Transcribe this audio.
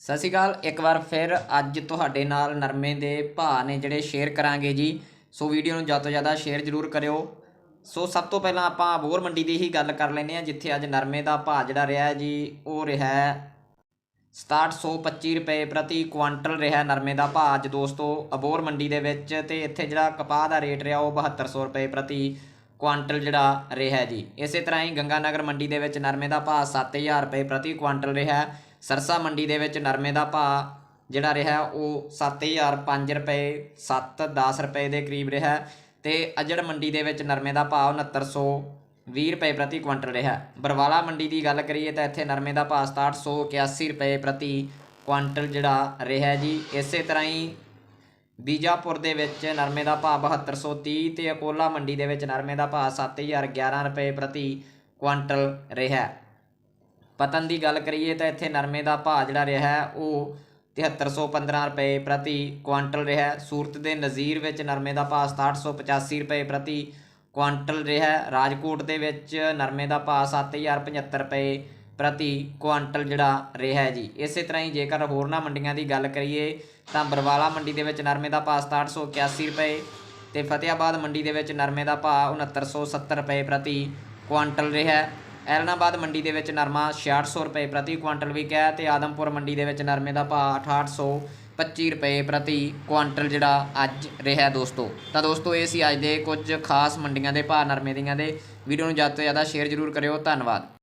ਸਤਿ ਸ਼੍ਰੀ ਅਕਾਲ, ਇੱਕ ਵਾਰ ਫਿਰ ਅੱਜ ਤੁਹਾਡੇ ਨਾਲ ਨਰਮੇ ਦੇ ਭਾਅ ਨੇ ਜਿਹੜੇ ਸ਼ੇਅਰ ਕਰਾਂਗੇ ਜੀ, ਸੋ ਵੀਡੀਓ ਨੂੰ ਜ਼ਿਆਦਾ ਤੋਂ ਜ਼ਿਆਦਾ ਸ਼ੇਅਰ ਜ਼ਰੂਰ ਕਰਿਓ। ਸੋ ਸਭ ਤੋਂ ਪਹਿਲਾਂ ਆਪਾਂ ਅਬੋਰ ਮੰਡੀ ਦੀ ਹੀ ਗੱਲ ਕਰ ਲੈਂਦੇ ਹਾਂ, ਜਿੱਥੇ ਅੱਜ ਨਰਮੇ ਦਾ ਭਾਅ ਜਿਹੜਾ ਰਿਹਾ ਜੀ, ਉਹ ਰਿਹਾ ਹੈ 6725 ਰੁਪਏ ਪ੍ਰਤੀ ਕੁਆਂਟਲ ਰਿਹਾ ਨਰਮੇ ਦਾ ਭਾਅ ਅੱਜ ਦੋਸਤੋ, ਅਬੋਰ ਮੰਡੀ ਦੇ ਵਿੱਚ ਤੇ ਇੱਥੇ ਜਿਹੜਾ ਕਪਾਹ ਦਾ ਰੇਟ ਰਿਹਾ, ਉਹ 7200 ਰੁਪਏ ਪ੍ਰਤੀ ਕੁਆਂਟਲ ਜਿਹੜਾ ਰਿਹਾ ਜੀ। ਇਸੇ ਤਰ੍ਹਾਂ ਹੀ ਗੰਗਾਨਗਰ ਮੰਡੀ ਦੇ ਵਿੱਚ ਨਰਮੇ ਦਾ ਭਾਅ 7000 ਰੁਪਏ ਪ੍ਰਤੀ ਕੁਆਂਟਲ ਰਿਹਾ। ਸਰਸਾ ਮੰਡੀ ਦੇ ਵਿੱਚ ਨਰਮੇ ਦਾ ਭਾਅ ਜਿਹੜਾ ਰਿਹਾ ਉਹ 7005 ਰੁਪਏ 7-10 ਰੁਪਏ ਦੇ ਕਰੀਬ ਰਿਹਾ ਤੇ ਅਜੜ ਮੰਡੀ ਦੇ ਵਿੱਚ ਨਰਮੇ ਦਾ ਭਾਅ 6920 ਰੁਪਏ ਪ੍ਰਤੀ ਕੁਇੰਟਲ ਰਿਹਾ। ਬਰਵਾਲਾ ਮੰਡੀ ਦੀ ਗੱਲ ਕਰੀਏ ਤਾਂ ਇੱਥੇ ਨਰਮੇ ਦਾ ਭਾਅ 6781 ਰੁਪਏ ਪ੍ਰਤੀ ਕੁਆਂਟਲ ਜਿਹੜਾ ਰਿਹਾ ਜੀ। ਇਸੇ ਤਰ੍ਹਾਂ ਹੀ ਬੀਜਾਪੁਰ ਦੇ ਵਿੱਚ ਨਰਮੇ ਦਾ ਭਾਅ 7230 ਤੇ ਅਕੋਲਾ ਮੰਡੀ ਦੇ ਵਿੱਚ ਨਰਮੇ ਦਾ ਭਾਅ 7011 ਰੁਪਏ ਪ੍ਰਤੀ ਕੁਆਂਟਲ ਰਿਹਾ। ਪਤਨ ਦੀ ਗੱਲ ਕਰੀਏ ਤਾਂ ਇੱਥੇ ਨਰਮੇ ਦਾ ਭਾਅ ਜਿਹੜਾ ਰਿਹਾ ਹੈ, ਉਹ 7315 ਰੁਪਏ ਪ੍ਰਤੀ ਕੁਆਂਟਲ ਰਿਹਾ ਹੈ। ਸੂਰਤ ਦੇ ਨਜ਼ੀਰ ਵਿੱਚ ਨਰਮੇ ਦਾ ਭਾਅ 6785 ਰੁਪਏ ਪ੍ਰਤੀ ਕੁਆਂਟਲ ਰਿਹਾ ਹੈ। ਰਾਜਕੋਟ ਦੇ ਵਿੱਚ ਨਰਮੇ ਦਾ ਭਾਅ 7075 ਰੁਪਏ ਪ੍ਰਤੀ ਕੁਆਂਟਲ ਜਿਹੜਾ ਰਿਹਾ ਹੈ ਜੀ ਇਸੇ ਤਰ੍ਹਾਂ ਹੀ ਜੇਕਰ ਹੋਰਨਾਂ ਮੰਡੀਆਂ ਦੀ ਗੱਲ ਕਰੀਏ, ਤਾਂ ਬਰਵਾਲਾ ਮੰਡੀ ਦੇ ਵਿੱਚ ਨਰਮੇ ਦਾ ਭਾਅ 6781 ਰੁਪਏ ਤੇ ਫਤਿਆਬਾਦ ਮੰਡੀ ਦੇ ਵਿੱਚ ਨਰਮੇ ਦਾ ਭਾਅ 6970 ਰੁਪਏ ਪ੍ਰਤੀ ਕੁਆਂਟਲ ਰਿਹਾ ਹੈ। ਐਲਨਾਬਾਦ ਮੰਡੀ ਦੇ ਵਿੱਚ ਨਰਮਾ 6600 ਰੁਪਏ ਪ੍ਰਤੀ ਕੁਆਂਟਲ ਵਿਕਿਆ ਹੈ ਤੇ ਆਦਮਪੁਰ ਮੰਡੀ ਦੇ ਵਿੱਚ ਨਰਮੇ ਦਾ ਭਾਅ 6825 ਰੁਪਏ ਪ੍ਰਤੀ ਕੁਆਂਟਲ ਜਿਹੜਾ ਅੱਜ ਰਿਹਾ ਦੋਸਤੋ। ਤਾਂ ਦੋਸਤੋ, ਇਹ ਸੀ ਅੱਜ ਦੇ ਕੁਝ ਖਾਸ ਮੰਡੀਆਂ ਦੇ ਭਾਅ ਨਰਮੇ ਦੀਆਂ ਦੇ। ਵੀਡੀਓ ਨੂੰ ਜ਼ਿਆਦਾ ਤੋਂ ਜ਼ਿਆਦਾ ਸ਼ੇਅਰ ਜ਼ਰੂਰ ਕਰਿਓ। ਧੰਨਵਾਦ।